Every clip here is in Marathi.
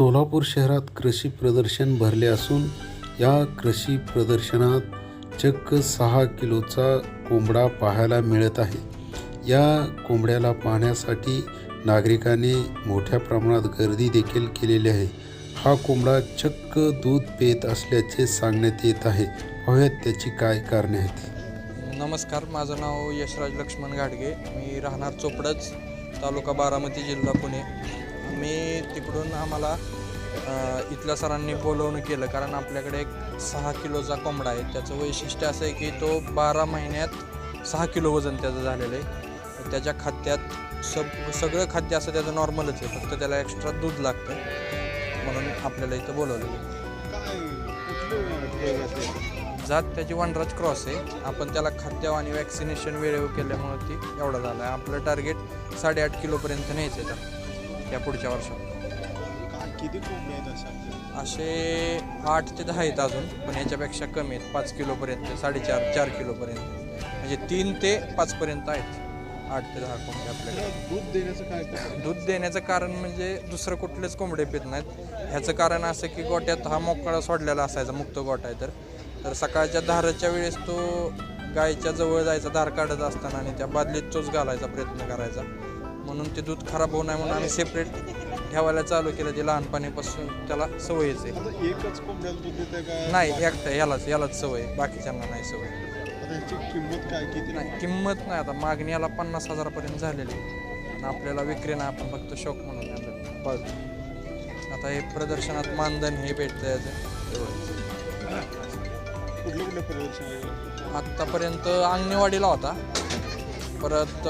सोलापूर शहरात कृषी प्रदर्शन भरले असून या कृषी प्रदर्शनात चक्क सहा किलोचा कोंबडा पाहायला मिळत आहे. या कोंबड्याला पाहण्यासाठी नागरिकांनी मोठ्या प्रमाणात गर्दी देखील केलेली आहे. हा कोंबडा चक्क दूध पेत असल्याचे सांगण्यात येत आहे. हव्यात त्याची काय कारणे आहेत. नमस्कार माझं नाव यशराज लक्ष्मण गाडगे मी राहणार चोपडच तालुका बारामती जिल्हा पुणे. म्हणून आम्हाला इथल्या सरांनी बोलवणं केलं. कारण आपल्याकडे एक सहा किलोचा कोंबडा आहे. त्याचं वैशिष्ट्य असं आहे की तो बारा महिन्यात सहा किलो वजन त्याचं झालेलं आहे. त्याच्या खाद्यात सब सगळं खाद्य असं त्याचं नॉर्मलच आहे. फक्त त्याला एक्स्ट्रा दूध लागतं. म्हणून आपल्याला इथं बोलवलं जात त्याची वनराज क्रॉस आहे. आपण त्याला खाद्य आणि वॅक्सिनेशन वेळेवर केल्यामुळे ती एवढा झाला आहे. आपलं टार्गेट साडेआठ किलोपर्यंत न्यायचं आहे. या पुढच्या वर्षात. किती कोंबड्या आहेत अशा? आपल्या? असे आठ ते दहा आहेत अजून पण याच्यापेक्षा कमी आहेत. पाच किलोपर्यंत साडेचार चार किलोपर्यंत. म्हणजे तीन ते पाचपर्यंत आहेत. आठ ते दहा कोंबडे आपल्याकडे. त्याला दूध देण्याचं काय कारण दूध देण्याचं कारण म्हणजे दुसरं कुठलेच कोंबडे पित नाहीत. ह्याचं कारण असं की गोट्यात हा मोकळा सोडलेला असायचा मुक्त गोठा आहे तर. तर सकाळच्या धाराच्या वेळेस तो गायच्या जवळ जायचा धार काढत असताना आणि त्या बादलीत चोच घालायचा प्रयत्न करायचा. म्हणून ते दूध खराब होऊ नये म्हणून आम्ही सेपरेट ठेवायला चालू केलं. ते लहानपणीपासून त्याला सवयच आहे. आता एकच कोंबड्याला दूध देते का? नाही एकटं यालाच यालाच सवय आहे, बाकीच्यांना नाही सवय आता ह्याची किंमत काय किती? नाही किंमत नाही. आता मागणी याला पन्नास हजारापर्यंत झालेली आहे. आणि आपल्याला विक्री नाही आपण फक्त शौक म्हणून आता हे प्रदर्शनात मानधन हे भेटतं याचं. एवढंच कुठलं कुठलं प्रदर्शन आहे? आत्तापर्यंत अंगणेवाडीला होता. परत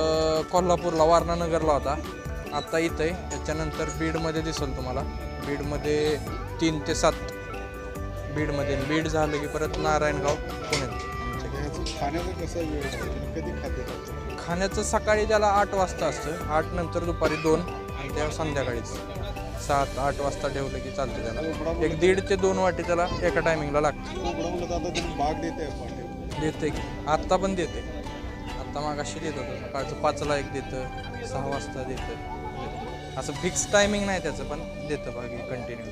कोल्हापूरला वारणानगरला होता. आत्ता इथं आहे. त्याच्यानंतर बीडमध्ये दिसेल तुम्हाला. बीडमध्ये तीन ते सात बीडमध्ये. बीड झालं की परत नारायणगाव ह्याचं खाण्याचं सकाळी त्याला आठ वाजता असतं. आठ नंतर दुपारी दोन आणि त्या संध्याकाळीच. सात आठ वाजता ठेवलं की चालतं त्याला. एक दीड ते दोन वाटी त्याला एका टायमिंगला लागतं. देते की. आत्ता पण देते आत्ता मागाशी देत होतं सकाळचं पाचला एक देतं सहा वाजता देतं. असं फिक्स टायमिंग नाही त्याचं पण देतं बाकी कंटिन्यू